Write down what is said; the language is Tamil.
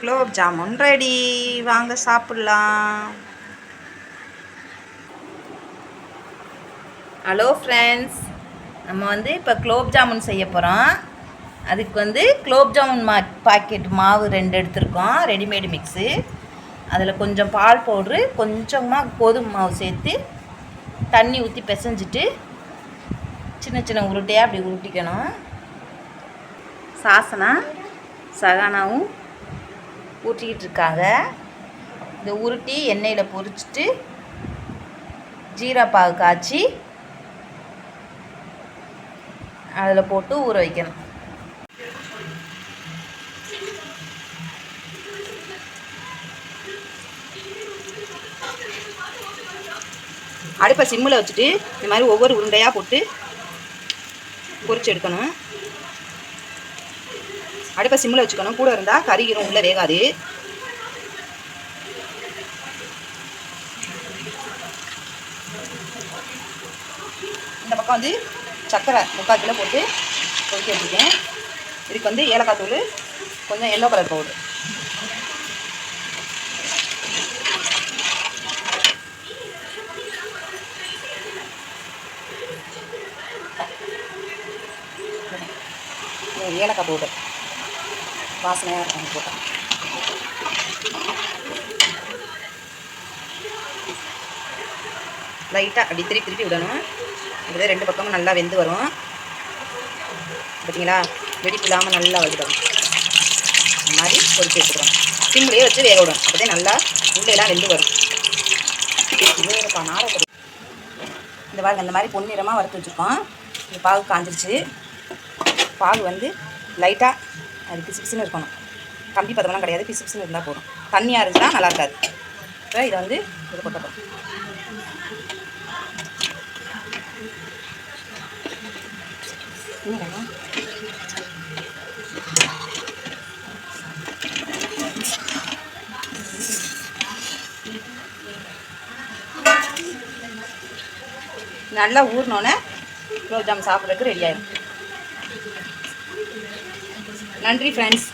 குலோப் ஜாமுன் ரெடி. வாங்க சாப்பிட்லாம். ஹலோ ஃப்ரெண்ட்ஸ் நம்ம வந்து இப்போ குலோப் ஜாமுன் செய்ய போகிறோம் அதுக்கு வந்து குலோப் ஜாமுன் மா பாக்கெட் மாவு ரெண்டு எடுத்திருக்கோம். ரெடிமேடு மிக்ஸு அதில் கொஞ்சம் பால் பவுட்ரு கொஞ்சமாக கோதுமை மாவு சேர்த்து தண்ணி ஊற்றி பிசைஞ்சிட்டு சின்ன சின்ன உருட்டையாக அப்படி உருட்டிக்கணும். சாசனா சகானாவும் ஊற்றிக்கிட்டு இருக்காங்க இந்த உருட்டி எண்ணெயில் பொரிச்சிட்டு ஜீராப்பாகு காய்ச்சி அதில் போட்டு ஊற வைக்கணும். அடுப்பை சிம்மில் வச்சுட்டு இந்த மாதிரி ஒவ்வொரு உருண்டையாக போட்டு பொரிச்சு எடுக்கணும். அடுப்பை சிம்மில் வச்சுக்கணும். கூட இருந்தால் கறிகிரும் உள்ளே வேகாது. இந்த பக்கம் வந்து சர்க்கரை முக்கால் கிலோ போட்டு கொதிக்க வச்சுருக்கேன். இதுக்கு வந்து ஏலக்காய் தூள் கொஞ்சம் எல்லோ கலர் பவுடர் ஏலக்காய் பவுடர் வாசனையாக இருக்கும் போட்டோம் லைட்டாக அப்படி திருப்பி திருப்பி விடணும். இப்படிதான் ரெண்டு பக்கமும் நல்லா வெந்து வரும். பார்த்தீங்களா வெடிப்பு இல்லாமல் நல்லா வடிடும் இந்த மாதிரி பொரிச்சு வச்சுக்கிறோம் சிம்லேயே வச்சு வேக விடும் அப்போதே நல்லா உள்ளேலாம் வெந்து வரும். வேறுப்பா நாரை இந்த பாருங்க இந்த மாதிரி பொன்னிறமாக வறுத்து வச்சுருக்கோம். இந்த பாகு காஞ்சிருச்சு. பாகு வந்து லைட்டாக அது பிசுபிசுன்னு இருக்கணும். கம்பி பதமெல்லாம் கிடையாது பிசுபிசுன்னு இருந்தால் போதும். தண்ணியாக இருந்துச்சுன்னா நல்லா இருக்காது. இப்போ இதை வந்து இது கொட்டப்படும் நல்லா ஊறினோன்னே குலோப்ஜாம் சாப்பிட்றதுக்கு ரெடி ஆயிடும் நன்றி ஃப்ரெண்ட்ஸ்